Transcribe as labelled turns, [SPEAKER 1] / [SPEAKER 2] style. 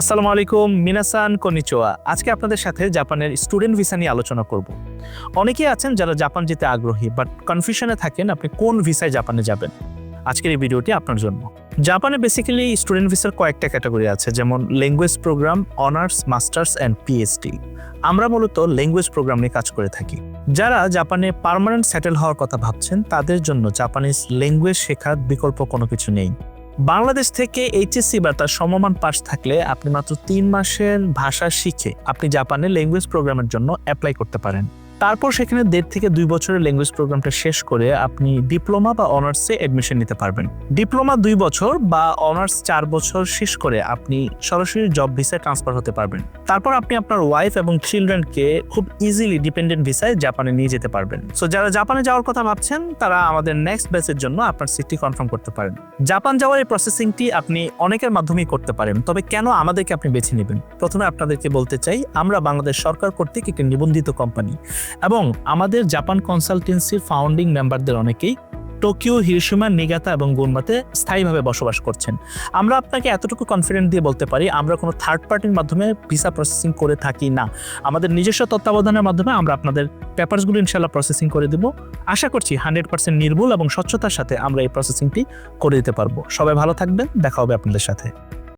[SPEAKER 1] আসসালামু আলাইকুম, মিনাসান কনিচোয়া। আজকে আপনাদের সাথে জাপানের স্টুডেন্ট ভিসা নিয়ে আলোচনা করব। অনেকেই আছেন যারা জাপান যেতে আগ্রহী, বাট কনফিউশনে থাকেন আপনি কোন ভিসায় জাপানে যাবেন। আজকের এই ভিডিওটি আপনার জন্য। জাপানে বেসিক্যালি স্টুডেন্ট ভিসার কয়েকটা ক্যাটাগরি আছে, যেমন language program honours masters and PhD আমরা মূলত ল্যাঙ্গুয়েজ প্রোগ্রাম নিয়ে কাজ করে থাকি। যারা জাপানে পার্মানেন্ট সেটেল হওয়ার কথা ভাবছেন, তাদের জন্য জাপানিজ ল্যাঙ্গুয়েজ শেখার বিকল্প কোনো কিছু নেই। বাংলাদেশ থেকে এইচএসসি বা তার সমমান পাস থাকলে আপনি মাত্র তিন মাসের ভাষা শিখে আপনি জাপানের ল্যাঙ্গুয়েজ প্রোগ্রামের জন্য অ্যাপ্লাই করতে পারেন। তারপর সেখানে দেড় থেকে দুই বছরের ল্যাঙ্গুয়েজ প্রোগ্রামটা শেষ করে আপনি ডিপ্লোমা বা অনার্সে অ্যাডমিশন নিতে পারবেন। ডিপ্লোমা দুই বছর বা অনার্স চার বছর শেষ করে আপনি সরাসরি জব ভিসায় ট্রান্সফার হতে পারবেন। তারপর আপনি আপনার ওয়াইফ এবং চিলড্রেনকে খুব ইজিলি ডিপেন্ডেন্ট ভিসায় জাপানে নিয়ে যেতে পারবেন। সো যারা জাপানে যাওয়ার কথা ভাবছেন, তারা আমাদের নেক্সট ব্যাচের জন্য আপনার সিটটি কনফার্ম করতে পারেন। জাপান যাওয়ার এই প্রসেসিংটি আপনি অনেকের মাধ্যমেই করতে পারেন, তবে কেন আমাদেরকে আপনি বেছে নেবেন? প্রথমে আপনাদেরকে বলতে চাই, আমরা বাংলাদেশ সরকার কর্তৃক একটি নিবন্ধিত কোম্পানি এবং আমাদের জাপান কনসালটেন্সির ফাউন্ডিং মেম্বারদের অনেকেই টোকিও, হিরোশিমা, নিগাতা এবং গুনমাতে স্থায়ীভাবে বসবাস করছেন। আমরা আপনাকে এতটুকু কনফিডেন্ট দিয়ে বলতে পারি, আমরা কোনো থার্ড পার্টির মাধ্যমে ভিসা প্রসেসিং করে থাকি না। আমাদের নিজস্ব তত্ত্বাবধানের মাধ্যমে আমরা আপনাদের পেপারসগুলো ইনশাল্লাহ প্রসেসিং করে দেব। আশা করছি হান্ড্রেড পার্সেন্ট নির্ভুল এবং স্বচ্ছতার সাথে আমরা এই প্রসেসিংটি করে দিতে পারব। সবাই ভালো থাকবেন, দেখা হবে আপনাদের সাথে।